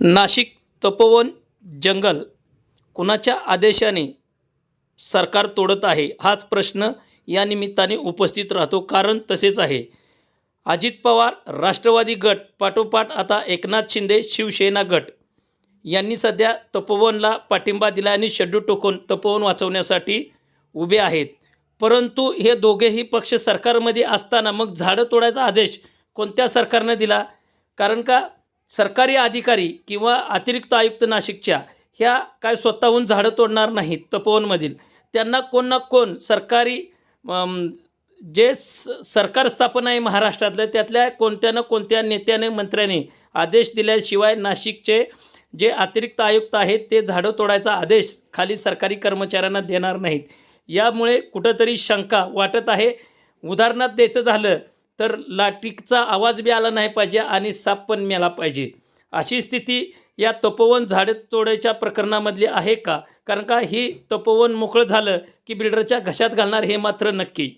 नाशिक तपोवन जंगल कुणाच्या आदेशाने सरकार तोडत आहे? हाच प्रश्न या निमित्ताने उपस्थित राहतो. कारण तसेच आहे. अजित पवार राष्ट्रवादी गट पाठोपाठ आता एकनाथ शिंदे शिवसेना गट यांनी सध्या तपोवनला पाठिंबा दिला आणि शेड्यू टोकून तपोवन वाचवण्यासाठी उभे आहेत. परंतु हे दोघेही पक्ष सरकारमध्ये असताना मग झाडं तोडायचा आदेश कोणत्या सरकारनं दिला? कारण का सरकारी अधिकारी किंवा अतिरिक्त आयुक्त नाशिकच्या ह्या काय स्वतःहून झाडं तोडणार नाहीत तपोवनमधील त्यांना कोण ना कोण सरकारी जे स सरकार स्थापना आहे महाराष्ट्रातलं त्यातल्या कोणत्या ना कोणत्या नेत्याने मंत्र्याने आदेश दिल्याशिवाय नाशिकचे जे अतिरिक्त आयुक्त आहेत ते झाडं तोडायचा आदेश खाली सरकारी कर्मचाऱ्यांना देणार नाहीत. यामुळे कुठंतरी शंका वाटत आहे. उदाहरणार्थ द्यायचं झालं तर लाटीचा आवाज बी आला नाही पाहिजे आणि साप पण मेला पाहिजे. अशी स्थिती या तपोवन झाडे तोडायच्या प्रकरणामधली आहे का? कारण का ही तपोवन मोकळं झालं की बिल्डरच्या घशात घालणार हे मात्र नक्की.